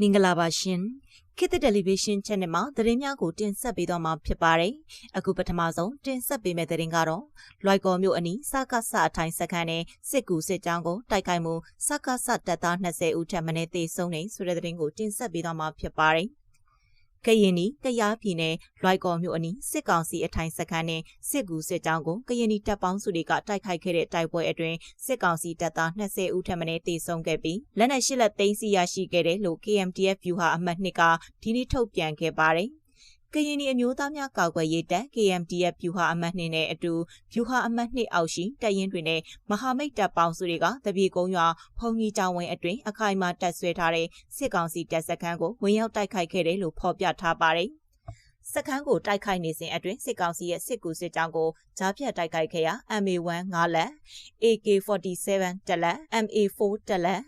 မင်္ဂလာပါရှင်ခေတ်သစ်တယ်လီဗီရှင်း channel မှာသတင်းများကိုတင်ဆက်ပေးသွားမှာဖြစ်ပါတယ်အခုပထမဆုံးတင်ဆက်ပေးမယ့်သတင်းကတော့လွိုက်ကော်မြို့အနီးစကားဆအထိုင်စခန်းနဲ့စစ်ကူစစ်ကြောင်းကိုတိုက်ခိုက်မှုစကားဆတပ်သား20ဦးထပ်မံသေဆုံးနေဆိုတဲ့သတင်းကိုတင်ဆက်ပေးသွားမှာဖြစ်ပါတယ် ကရင်နီကရားပြည်နယ်လွိုက်ကော်မြို့အနီးစစ်ကောင်စီအထိုင်စခန်းနဲ့စစ်ကူစစ်ကြောင်းကိုကရင်နီတပ်ပေါင်းစုတွေကတိုက်ခိုက်ခဲ့တဲ့တိုက်ပွဲအတွင်းစစ်ကောင်စီတပ်သား20ဦးထပ်မံတေဆုံးခဲ့ပြီးလက်နက်ရှစ်လက်သိမ်းစီရရှိခဲ့တယ်လို့ KMTF ဗျူဟာအမှတ်2ကဒီနေ့ထုတ်ပြန်ခဲ့ပါတယ်။ ကရင်နီအမျိုးသားများကာကွယ်ရေးတပ် KMTF ဗျူဟာအမှတ်2နဲ့အတူဗျူဟာအမှတ်2အောက်ရှိတပ်ရင်းတွေနဲ့မဟာမိတ်တပ်ပေါင်းစုတွေကတပြေကုန်းရွာဖုန်ကြီးတောင်ဝင်းအတွင်းအခိုင်အမာတပ်ဆွဲထားတဲ့စစ်ကောင်စီတပ်စခန်းကိုဝင်ရောက်တိုက်ခိုက်ခဲ့တယ်လို့ဖော်ပြထားပါတယ်။စခန်းကိုတိုက်ခိုက်နေစဉ်အတွင်းစစ်ကောင်စီရဲ့စစ်ကူစစ်ကြောင်းကိုဂျားဖြတ်တိုက်ခိုက်ခဲ့ရာ MA1 5လက် AK47 တလက် MA4 တလက်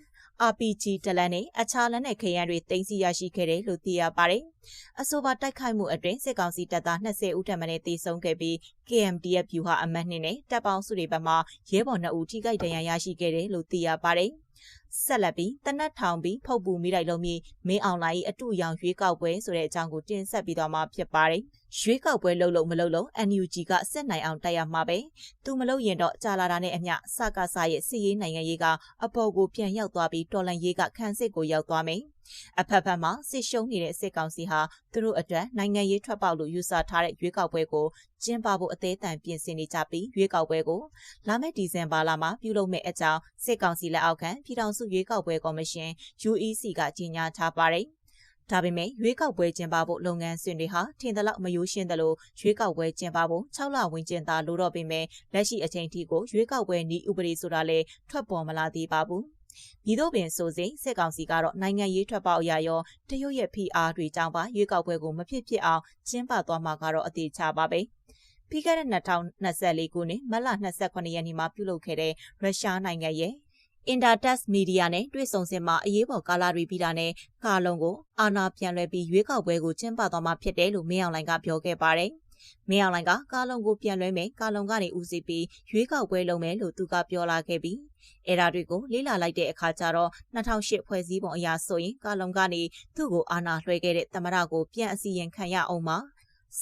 RPG တလန်နဲ့အခြားလက်နက်ခဲယမ်းတွေတင်စီရရှိခဲ့တယ်လို့သိရပါတယ်။အဆိုပါတိုက်ခိုက်မှုအတွင်းစစ်ကောင်စီတပ်သား20ဦးထပ်မံတေဆုံးခဲ့ပြီး KMDF ဗျူဟာအမတ်နှင့်တပ်ပေါင်းစုတွေဘက်မှရဲဘော်2ဦးထိခိုက်ဒဏ်ရာရရှိခဲ့တယ်လို့သိရပါတယ်။ဆက်လက်ပြီးတနတ်ထောင်ပြီးဖုတ်ပူမိလိုက်လုံးမြေမင်းအောင်လိုင်းအတူရောင်ရွေးကောက်ပွဲဆိုတဲ့အကြောင်းကိုတင်ဆက်ပြီးတော့မှဖြစ်ပါတယ်။ ရွေးကောက်ပွဲလှုပ်လို့မလှုပ်လို့ NUG ကဆက်နိုင်အောင်တိုက်ရမှာပဲ။သူမလှုပ်ရင်တော့ကြာလာတာနဲ့အမျှစကားစားရဲ့စစ်ရေးနိုင်ငံရေးကအပေါ်ကိုပြန်ရောက်သွားပြီးတော်လန်ရေးကခန်းစစ်ကိုရောက်သွားမယ်။အဖက်ဖက်မှာစစ်ရှုံးနေတဲ့စစ်ကောင်စီဟာသူတို့အတွက်နိုင်ငံရေးထွက်ပေါက်လို့ယူဆထားတဲ့ရွေးကောက်ပွဲကိုကျင်းပဖို့အသေးအံပြင်ဆင်နေကြပြီးရွေးကောက်ပွဲကိုလာမယ့်ဒီဇင်ဘာလမှာပြုလုပ်မယ့်အကြောင်းစစ်ကောင်စီလက်အောက်ခံပြည်ထောင်စုရွေးကောက်ပွဲကော်မရှင် UEC ကကြေညာထားပါတယ်။ ဒါပေမဲ့ရွေးကောက်ပွဲကျင်းပဖို့လုပ်ငန်းစဉ်တွေဟာထင်သလောက်မယိုးရှင်းသလိုရွေးကောက်ပွဲကျင်းပဖို့6လဝင်ကျင်သာလိုတော့ပေမဲ့လက်ရှိအချိန်ထိကိုရွေးကောက်ပွဲဤဥပဒေဆိုတာလည်းထွက်ပေါ်မလာသေးပါဘူး။မိတို့ပင်ဆိုစဉ်စစ်ကောင်စီကတော့နိုင်ငံရေးထွက်ပေါက်အရာရောတရုတ်ရဲ့ PR တွေကြောင့်ပါရွေးကောက်ပွဲကိုမဖြစ်ဖြစ်အောင်ကျင်းပသွားမှာကတော့အသေးချပါပဲပြီးခဲ့တဲ့2024ခုနှစ်မတ်လ28ရက်နေ့မှာပြုလုပ်ခဲ့တဲ့ရုရှားနိုင်ငံရဲ့ Intertext Media နဲ့တွေ့ဆုံစင်မှာအရေးပေါ်ကာလာတွေပြီးတာနဲ့ကာလုံကိုအာဏာပြန်လွှဲပြီးရွေးကောက်ပွဲကိုကျင်းပသွားမှာဖြစ်တယ်လို့မင်းအောင်လှိုင်ကပြောခဲ့ပါတယ်။မင်းအောင်လှိုင်ကကာလုံကိုပြန်လွှဲမယ်ကာလုံကနေဦးစီးပြီးရွေးကောက်ပွဲလုပ်မယ်လို့သူကပြောလာခဲ့ပြီးအဲဒါတွေကိုလေ့လာလိုက်တဲ့အခါကျတော့2008ဖွဲ့စည်းပုံအရဆိုရင်ကာလုံကနေသူ့ကိုအာဏာလွှဲခဲ့တဲ့သမရကိုပြန်အစီရင်ခံရအောင်ပါ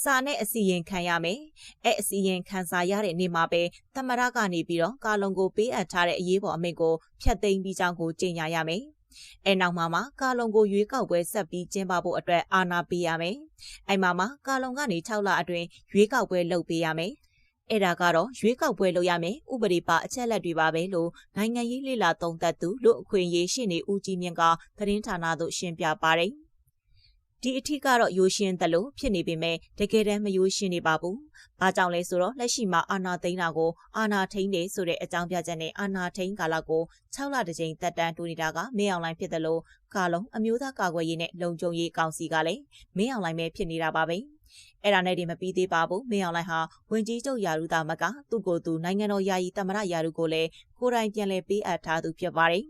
စာနဲ့အစီရင်ခံရမယ်။အဲအစီရင်ခံစာရတဲ့နေ့မှာပဲသမရကနေပြီးတော့ကာလုံကိုပေးအပ်ထားတဲ့အရေးပေါ်အမိန့်ကိုဖျက်သိမ်းပြီးကြောင်းကိုကြေညာရမယ်။အဲနောက်မှာမှကာလုံကိုရွေးကောက်ပွဲဆက်ပြီးကျင်းပဖို့အတွက်အာဏာပေးရမယ်။အဲမှာမှကာလုံကနေ6လအတွင်းရွေးကောက်ပွဲလုပ်ပေးရမယ်။အဲ့ဒါကတော့ရွေးကောက်ပွဲလုပ်ရမယ်ဥပဒေပါအချက်လက်တွေပါပဲလို့နိုင်ငံရေးလှိလာသုံးသပ်သူလူအခွင့်ရေးရှင်းနေဦးကြီးမြင့်ကသတင်းဌာနသို့ရှင်းပြပါတယ် ဒီအထက်ကတော့ယိုရှင်းတယ်လို့ဖြစ်နေပေမဲ့တကယ်တမ်းမယိုရှင်းနေပါဘူး။ဘာကြောင့်လဲဆိုတော့လက်ရှိမှာအာနာသိန်းတာကိုအာနာထိန်တယ်ဆိုတဲ့အကြောင်းပြချက်နဲ့အာနာထိန်ကာလကို6လတစ်ကြိမ်တက်တန်းတိုးနေတာကမင်းအောင်လိုင်းဖြစ်တယ်လို့ကာလုံးအမျိုးသားကာကွယ်ရေးနဲ့လုံခြုံရေးကောင်စီကလည်းမင်းအောင်လိုင်းပဲဖြစ်နေတာပါပဲ။အဲ့ဒါနဲ့ဒီမပြီးသေးပါဘူးမင်းအောင်လှိုင်ဟာဝင်ကြီးချုပ်ယာရုသားမကသူ့ကိုယ်သူနိုင်ငံတော်ယာယီတမရယာရုကိုလည်းကိုယ်တိုင်ပြန်လည်ပေးအပ်ထားသူဖြစ်ပါတယ်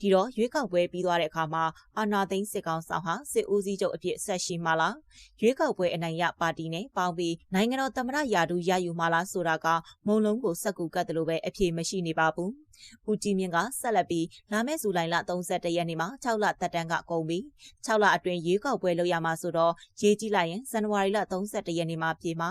ဒီတော့ရွေးကောက်ပွဲပြီးသွားတဲ့အခါမှာအာနာသိန်းစစ်ကောင်ဆောင်ဟာစစ်ဦးစီးချုပ်အဖြစ်ဆက်ရှိမှလားရွေးကောက်ပွဲအနိုင်ရပါတီနဲ့ပေါင်းပြီးနိုင်ငံတော်သမ္မတယာဒူရယူမှလားဆိုတာကမုံလုံးကိုစက်ကူကတ်တယ်လို့ပဲအဖြေမရှိနေပါဘူးဦးကြည်မြင့်ကဆက်လက်ပြီးလာမယ့်ဇူလိုင်လ31ရက်နေ့မှာ6လတက်တန်းကကုန်ပြီး6လအတွင်းရွေးကောက်ပွဲလုပ်ရမှာဆိုတော့ရေးကြည့်လိုက်ရင်ဇန်နဝါရီလ31ရက်နေ့မှာပြေမှာ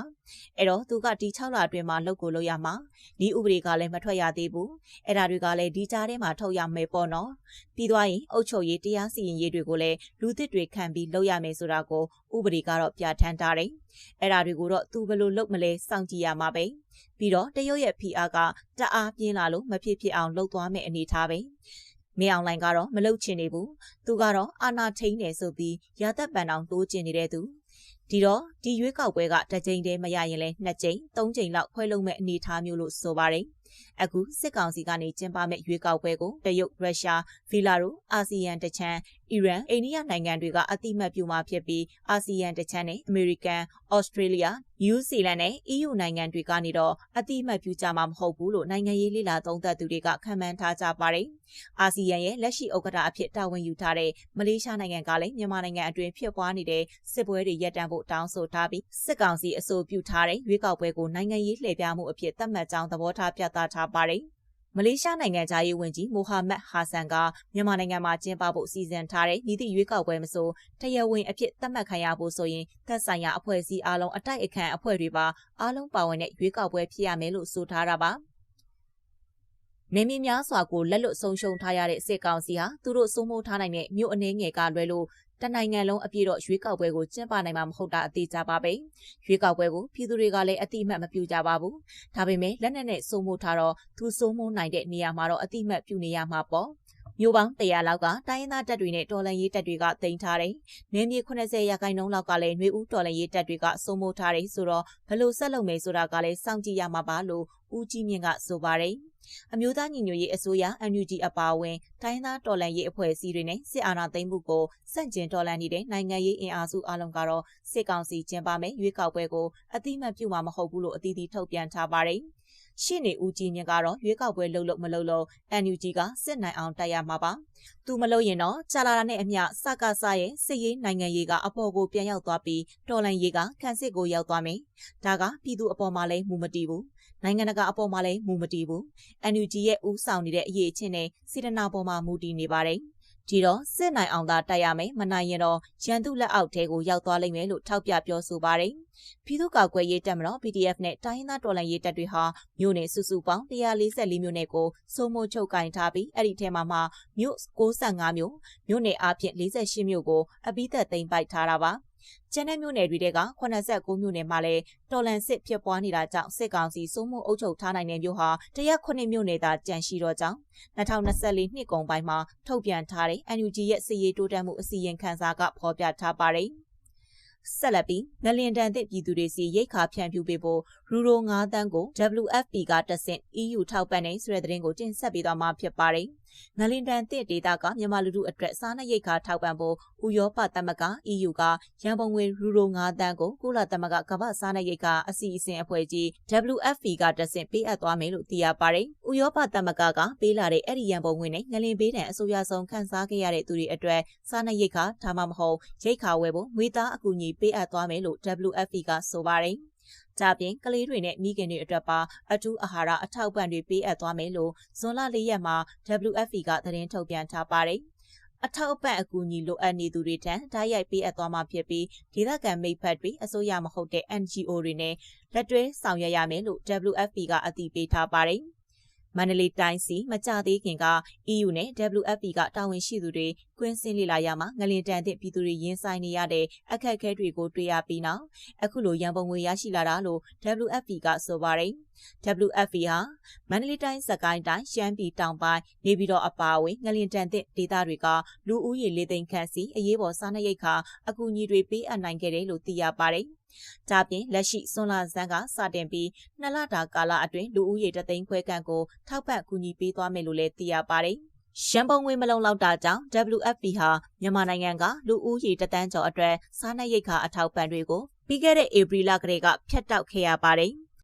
အဲ့တော့သူကဒီ6လအတွင်းမှာလုပ်ကိုလုပ်ရမှာဒီဥပဒေကလည်းမထွက်ရသေးဘူးအဲ့ဒါတွေကလည်းဒီကြားထဲမှာထုတ်ရမယ်ပေါ့နော်ပြီးသွားရင်အုပ်ချုပ်ရေးတရားစီရင်ရေးတွေကိုလည်းလူသစ်တွေခံပြီးလုပ်ရမယ်ဆိုတာကိုဥပဒေကတော့ပြဋ္ဌာန်းထားတယ်အဲ့ဒါတွေကိုတော့သူဘယ်လိုလုပ်မလဲစောင့်ကြည့်ရမှာပဲပြီးတော့တရုတ်ရဲ့ PR ကတအားပြင်းလာလို့မဖြစ်ဖြစ်အောင်လှုပ်သွားမယ့်အနေထားပဲမင်းအောင်လိုင်ကတော့မလုတ်ချင်နေဘူးသူကတော့အာနာထိန်နေဆိုပြီးရာသက်ပန်အောင်တိုးကျင်နေတဲ့သူဒီတော့ဒီရွေးကောက်ပွဲကတစ်ကြိမ်တည်းမရရင်လဲနှစ်ကြိမ်သုံးကြိမ်လောက်ခွဲလုံးမဲ့အနေအထားမျိုးလို့ဆိုပါတယ်အခုစစ်ကောင်စီကနေကျင်းပမဲ့ရွေးကောက်ပွဲကိုတရုတ်ရုရှားဗီလာရိုအာဆီယံတချမ်းအီရန်အိန္ဒိယနိုင်ငံတွေကအတိမတ်ပြုမှာဖြစ်ပြီးအာဆီယံတချမ်းနဲ့အမေရိကန်ဩစတြေးလျနယူးဇီလန်နဲ့ EU နိုင်ငံတွေကနေတော့အတိမတ်ပြုကြမှာမဟုတ်ဘူးလို့နိုင်ငံရေးလေလာသုံးသပ်သူတွေကခန့်မှန်းထားကြပါတယ်။အာဆီယံရဲ့လက်ရှိဥက္ကဋ္ဌအဖြစ်တာဝန်ယူထားတဲ့မလေးရှားနိုင်ငံကလည်းမြန်မာနိုင်ငံအတွင်းဖြစ်ပွားနေတဲ့စစ်ပွဲတွေရပ်တန့်ဖို့တောင်းဆိုထားပြီးစစ်ကောင်စီအဆိုပြုထားတဲ့ရွေးကောက်ပွဲကိုနိုင်ငံရေးလှည့်ပြမှုအဖြစ်သတ်မှတ်ကြောင်းသဘောထားပြသထားပါတယ်။မလေးရှားနိုင်ငံသားရေးဝန်ကြီးမိုဟာမက်ဟာဆန်ကမြန်မာနိုင်ငံမှာကျင်းပဖို့စီစဉ်ထားတဲ့မြည်သည့်ရွေးကောက်ပွဲမဆိုတရားဝင်အဖြစ်သတ်မှတ်ခံရဖို့ဆိုရင်သက်ဆိုင်ရာအဖွဲ့အစည်းအလုံးအတိုက်အခံအဖွဲ့တွေပါအားလုံးပါဝင်တဲ့ရွေးကောက်ပွဲဖြစ်ရမယ်လို့ဆိုထားတာပါနေမည်များစွာကိုလက်လွတ်ဆုံးရှုံးထားရတဲ့စစ်ကောင်စီဟာသူတို့စိုးမိုးထားနိုင်တဲ့မြို့အနေငယ်ကလွဲလို့ တနိုင်ငံလုံးအပြည့်တော့ရွေးကောက်ပွဲကိုကျင်းပနိုင်မှာမဟုတ်တာအသေးချပါပဲရွေးကောက်ပွဲကိုပြည်သူတွေကလည်းအတိအမှတ်မပြုကြပါဘူးဒါပေမဲ့လက်နက်နဲ့စိုးမိုးထားတော့သူစိုးမိုးနိုင်တဲ့နေရာမှာတော့အတိအမှတ်ပြုနေရမှာပေါ့မျိုးပေါင်း100လောက်ကတိုင်းရင်းသားတပ်တွေနဲ့တော်လန်ရေးတပ်တွေကတင်ထားတယ်။နေမြေ80ရာခိုင်နှုန်းလောက်ကလည်းຫນွေဦးတော်လန်ရေးတပ်တွေကစိုးမိုးထားတယ်ဆိုတော့ဘလို့ဆက်လုပ်မယ်ဆိုတာကလည်းစောင့်ကြည့်ရမှာပါလို့ဦးကြီးမြင့်ကဆိုပါတယ်။ အမျိုးသားညီညွတ်ရေးအစိုးရ NUG အပါအဝင်တိုင်းသားတော်လှန်ရေးအဖွဲ့အစည်းတွေနဲ့စစ်အာဏာသိမ်းမှုကိုစန့်ကျင်တော်လှန်နေတဲ့နိုင်ငံရေးအင်အားစုအလုံးကတော့စစ်ကောင်စီကျင်းပမယ်ရွေးကောက်ပွဲကိုအတိမတ်ပြုမှာမဟုတ်ဘူးလို့အသီးသီးထုတ်ပြန်ထားပါတယ်။ရှင်းနေဦးကြီးမြင့်ကတော့ရွေးကောက်ပွဲလုပ်လို့မလုပ်လို့ NUG ကစစ်နိုင်အောင်တိုက်ရမှာပါ။သူမလုပ်ရင်တော့ကြာလာတာနဲ့အမျှစကားစားရဲ့စစ်ရေးနိုင်ငံရေးကအပေါ်ကိုပြန်ရောက်သွားပြီးတော်လန်ရေးကခန့်စစ်ကိုရောက်သွားမယ်။ဒါကပြည်သူအပေါ်မှာလည်းမူမတီးဘူး နိုင်ငံတကာအပေါ်မှာလည်းမူမတည်ဘူး။ NUG ရဲ့ဦးဆောင်နေတဲ့အရေးအချင်းနဲ့စေတနာပေါ်မှာမူတည်နေပါတယ်။ဒီတော့စစ်နိုင်အောင်သာတိုက်ရမယ်မနိုင်ရင်တော့ရန်သူလက်အောက်ထဲကိုရောက်သွားလိမ့်မယ်လို့ထောက်ပြပြောဆိုပါတယ်။ပြည်သူ့ကာကွယ်ရေးတပ်မတော် PDF နဲ့တိုင်းရင်းသားတော်လှန်ရေးတပ်တွေဟာမြို့နယ်စုစုပေါင်း144မြို့နယ်ကိုစိုးမိုးချုပ်ကင်ထားပြီးအဲ့ဒီထဲမှာမှမြို့65မြို့မြို့နယ်အပြင်48မြို့ကိုအပိသက်သိမ်းပိုက်ထားတာပါ။ ကျန်တဲ့မြို့နယ်တွေက89မြို့နယ်မှာလည်းတော်လန်စစ်ဖြစ်ပွားနေတာကြောင့်စစ်ကောင်စီစိုးမိုးအုပ်ချုပ်ထားနိုင်တဲ့မြို့ဟာ109မြို့နယ်သာကြန့်ရှိတော့ကြောင်း2024နှစ်ကုန်ပိုင်းမှာထုတ်ပြန်ထားတဲ့ NUG ရဲ့စစ်ရေးတိုးတက်မှုအစီရင်ခံစာကဖော်ပြထားပါတယ်။ဆက်လက်ပြီးငလင်တန်သည့်ပြည်သူတွေစီရိတ်ခါဖြန့်ဖြူးပေးဖို့ရူရို9တန်းကို WFP ကတဆင့် EU ထောက်ပံ့နေဆိုတဲ့သတင်းကိုတင်ဆက်ပေးသွားမှာဖြစ်ပါတယ်။ ငလင်တန်သည့်ဒေတာကမြန်မာလူထုအတွက်စားနပ်ရိက္ခာထောက်ပံ့ဖို့ဥရောပသမဂ္ဂ EU ကရန်ပုံငွေရူရို9တန်းကိုကုလသမဂ္ဂကမ္ဘာစားနပ်ရိက္ခာအစီအစဉ်အဖွဲ့ကြီး WFP ကတဆင့်ပေးအပ်သွားမယ်လို့သိရပါတယ်။ဥရောပသမဂ္ဂကပေးလာတဲ့အဲ့ဒီရန်ပုံငွေနဲ့ငလင်ပေးတဲ့အစိုးရဆောင်ခန်းစားခဲ့ရတဲ့သူတွေအတွက်စားနပ်ရိက္ခာဒါမှမဟုတ်ရိက္ခာဝယ်ဖို့ငွေသားအကူအညီပေးအပ်သွားမယ်လို့ WFP ကဆိုပါတယ်။ ကြပြင်ကလေးတွေနဲ့မိခင်တွေအတွက်ပါအထူးအာဟာရအထောက်ပံ့တွေပေးအပ်သွားမယ်လို့ဇွန်လ၄ရက်မှာ WFP ကသတင်းထုတ်ပြန်ထားပါတယ်။အထောက်အပံ့အကူအညီလိုအပ်နေသူတွေထံဓာတ်ရိုက်ပေးအပ်သွားမှာဖြစ်ပြီးဒေသခံမိဖက်တွေအစိုးရမဟုတ်တဲ့ NGO တွေနဲ့လက်တွဲဆောင်ရွက်ရမယ်လို့ WFP ကအတည်ပြုထားပါတယ်။ မန္တလေးတိုင်းစီမကြသေးခင်က EU နဲ့ WFP ကတာဝန်ရှိသူတွေကွင်းစင်းလေ့လာရမှာငလင်တန်တဲ့ပြည်သူတွေရင်ဆိုင်နေရတဲ့အခက်အခဲတွေကိုတွေ့ရပြီးနောက်အခုလိုရန်ပုံငွေရရှိလာတာလို့ WFP ကဆိုပါတယ်။ WFP ဟာမန္တလေးတိုင်းစကိုင်းတိုင်းရှမ်းပြည်တောင်ပိုင်းနေပြည်တော်အပါအဝင်ငလင်တန်တဲ့ဒေသတွေကလူဦးရေလေးသိန်းခန့်စီအရေးပေါ်စားနပ်ရိက္ခာအကူအညီတွေပေးအပ်နိုင်ခဲ့တယ်လို့သိရပါတယ်။ ဒါပြင်လက်ရှိစွန်လာဇန်ကစတင်ပြီးနှစ်လတာကာလအတွင်းလူဦးရေတသိန်းခွဲခန့်ကိုထောက်ပံ့ကူညီပေးသွားမယ်လို့လည်းသိရပါတယ်။ရန်ပုံငွေမလုံလောက်တာကြောင့် WFP ဟာမြန်မာနိုင်ငံကလူဦးရေတသန်းကျော်အတွက်စားနပ်ရိက္ခာအထောက်ပံ့တွေကိုပြီးခဲ့တဲ့ဧပြီလကတည်းကဖျက်တောက်ခဲ့ရပါတယ်။